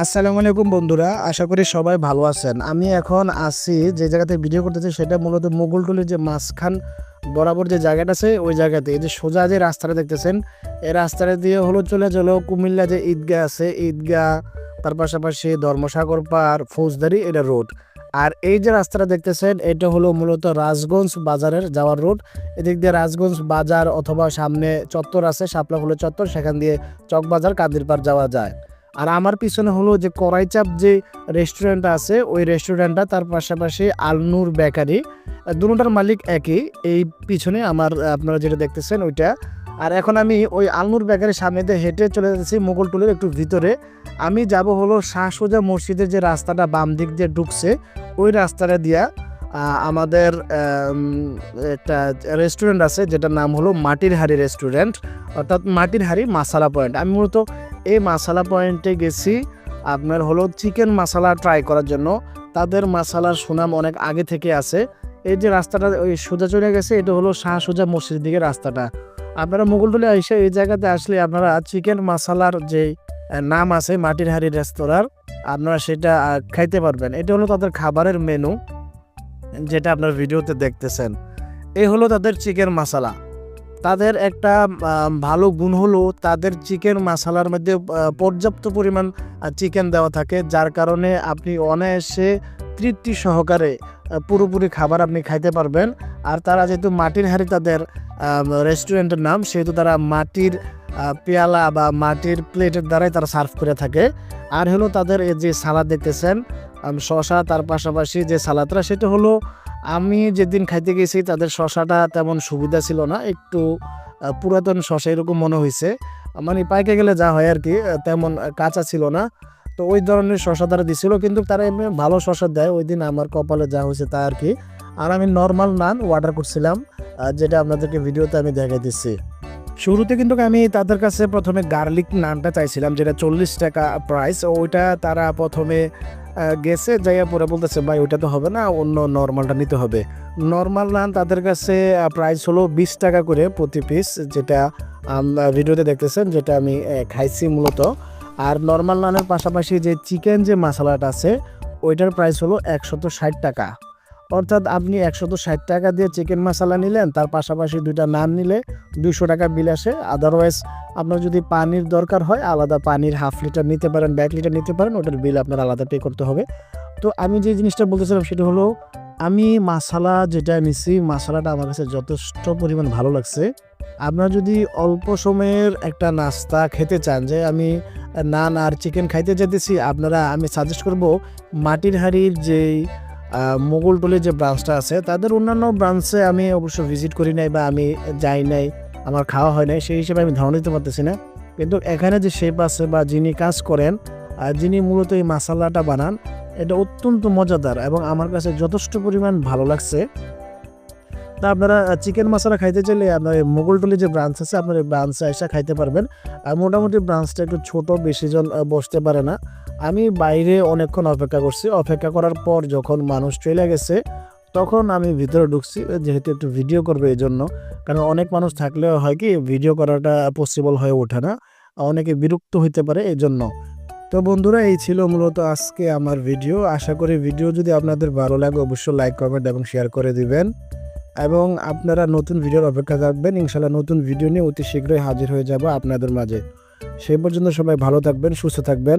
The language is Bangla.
আসসালামু আলাইকুম বন্ধুরা, আশা করি সবাই ভালো আছেন। আমি এখন আছি যে জায়গাতে ভিডিও করতেছি সেটা মূলত মোগলটুলির যে মাঝখান বরাবর যে জায়গাটা আছে, ওই জায়গাতে। এই যে সোজা যে রাস্তাটা দেখতেছেন এই রাস্তাটা দিয়ে হলো চলে চলো কুমিল্লা যে ঈদগাহ আছে। ঈদগাহ, তার পাশাপাশি ধর্মসাগর পার, ফৌজদারি, এটা রোড। আর এই যে রাস্তাটা দেখতেছেন, এটা হলো মূলত রাজগঞ্জ বাজারের যাওয়ার রোড। এদিক দিয়ে রাজগঞ্জ বাজার অথবা সামনে চত্বর আছে শাপলাফুলের চত্বর, সেখান দিয়ে চকবাজার কান্দিরপাড় যাওয়া যায়। আর আমার পিছনে হলো যে কড়াইচাপ যে রেস্টুরেন্ট আছে, ওই রেস্টুরেন্টটা তার পাশাপাশি আলনুর বেকারি, দুটার মালিক একই। এই পিছনে আমার, আপনারা যেটা দেখতেছেন ওইটা। আর এখন আমি ওই আলনুর বেকারির সামনে দিয়ে হেঁটে চলে যাচ্ছি মোগলটুলের একটু ভিতরে। আমি যাব হলো শাহ সোজা মসজিদের যে রাস্তাটা বাম দিক দিয়ে ঢুকছে, ওই রাস্তাটা দিয়া আমাদের একটা রেস্টুরেন্ট আছে, যেটার নাম হলো মাটির হাড়ি রেস্টুরেন্ট অর্থাৎ মাটির হাড়ি মাসালা পয়েন্ট আমি মূলত এই মাসালা পয়েন্টে গেছি। আপনার হলো চিকেন মশলা ট্রাই করার জন্য। তাদের মশালার সুনাম অনেক আগে থেকে আছে। এই যে রাস্তাটা, ওই সোজা চলে গেছে, এটা হলো শাহ সোজা মসজিদের দিকে রাস্তাটা। আপনারা মুঘলটলে এসে এই জায়গাতে আসলে আপনারা চিকেন মশালার যে নাম আছে মাটির হাড়ি রেস্তোরাঁর, আপনারা সেটা খাইতে পারবেন। এটা হলো তাদের খাবারের মেনু যেটা আপনার ভিডিওতে দেখতেছেন। এই হলো তাদের চিকেন মশলা তাদের একটা ভালো গুণ হলো তাদের চিকেন মশলার মধ্যে পর্যাপ্ত পরিমাণ চিকেন দেওয়া থাকে, যার কারণে আপনি অনায়াসে তৃপ্তি সহকারে পুরোপুরি খাবার আপনি খাইতে পারবেন। আর তারা যেহেতু মাটির হাড়ি তাদের রেস্টুরেন্টের নাম, সেহেতু তারা মাটির পেয়ালা বা মাটির প্লেটের দ্বারাই তারা সার্ভ করে থাকে। আর হলো তাদের যে সালাদ দেখতেছেন শশা, তার পাশাপাশি যে সালাদটা, সেটা হলো আমি যেদিন খাইতে গেছি, তাদের শশাটা তেমন সুবিধা ছিল না। একটু পুরাতন শশা এরকম মনে হয়েছে মানে পাইকে গেলে যা হয় আর কি তেমন কাঁচা ছিল না। তো ওই ধরনের শশা তারা দিছিল, কিন্তু তারা এমনি ভালো শশা দেয়। ওই দিন আমার কপালে যা হয়েছে তা আর কি আর আমি নর্মাল নান অর্ডার করছিলাম যেটা আপনাদেরকে ভিডিওতে আমি দেখাই দিচ্ছি। শুরুতে কিন্তু আমি তাদের কাছে প্রথমে গার্লিক নানটা চাইছিলাম, যেটা চল্লিশ টাকা প্রাইস ওইটা তারা প্রথমে গেছে, যাইয়া পরে বলতেছে, ভাই, ওইটা তো হবে না, অন্য নর্মালটা নিতে হবে। নর্মাল নান তাদের কাছে প্রাইস হলো বিশ টাকা করে প্রতি পিস যেটা আমরা ভিডিওতে দেখতেছেন, যেটা আমি খাইছি মূলত। আর নর্মাল নানের পাশাপাশি যে চিকেন যে মশলাটা আছে, ওইটার প্রাইস হলো একশত ষাট টাকা। অর্থাৎ আপনি একশত ষাট টাকা দিয়ে চিকেন মশলা নিলেন, তার পাশাপাশি দুইটা নান নিলে দুশো টাকা বিল আসে। আদারওয়াইজ আপনার যদি পানির দরকার হয়, আলাদা পানির হাফ লিটার নিতে পারেন, এক লিটার নিতে পারেন, ওটার বিল আপনার আলাদা পে করতে হবে। তো আমি যে জিনিসটা বলতেছিলাম, সেটা হলো আমি মশালা যেটা নিছি মশলাটা আমার কাছে যথেষ্ট পরিমাণ ভালো লাগছে। আপনারা যদি অল্প সময়ের একটা নাস্তা খেতে চান, যে আমি নান আর চিকেন খাইতে যেতেছি, আপনারা, আমি সাজেস্ট করব মাটির হাড়ির যেই মোগলটলের যে ব্রাঞ্চটা আছে, তাদের অন্যান্য ব্রাঞ্চে আমি অবশ্য ভিজিট করি নাই বা আমি যাই নাই, আমার খাওয়া হয় নাই, সেই হিসেবে আমি ধারণা দিতে পারতেছি না। কিন্তু এখানে যে শেপ আছে বা যিনি কাজ করেন আর যিনি মূলত এই মশালাটা বানান, এটা অত্যন্ত মজাদার এবং আমার কাছে যথেষ্ট পরিমাণ ভালো লাগছে। তা আপনারা চিকেন মশলা খাইতে চাইলে আপনার মোগলটলি যে ব্রাঞ্চ আছে, আপনার এই ব্রাঞ্চে এসে খাইতে পারবেন। আর মোটামুটি ব্রাঞ্চটা একটু ছোট বেশি জন বসতে পারে না। আমি বাইরে অনেকক্ষণ অপেক্ষা করছি। অপেক্ষা করার পর যখন মানুষ চলে গেছে, তখন আমি ভিতরে ঢুকছি, যেহেতু একটু ভিডিও করবে এই জন্য কারণ অনেক মানুষ থাকলেও হয় কি ভিডিও করাটা পসিবল হয়ে ওঠে না। অনেকে বিরক্ত হইতে পারে এই জন্য তো বন্ধুরা, এই ছিল মূলত আজকে আমার ভিডিও আশা করি ভিডিও যদি আপনাদের ভালো লাগে, অবশ্যই লাইক কমেন্ট এবং শেয়ার করে দিবেন। এবং আপনারা নতুন ভিডিওর অপেক্ষা থাকবেন। ইনশাল্লাহ নতুন ভিডিও নিয়ে অতি শীঘ্রই হাজির হয়ে যাব আপনাদের মাঝে। সেই পর্যন্ত সবাই ভালো থাকবেন, সুস্থ থাকবেন।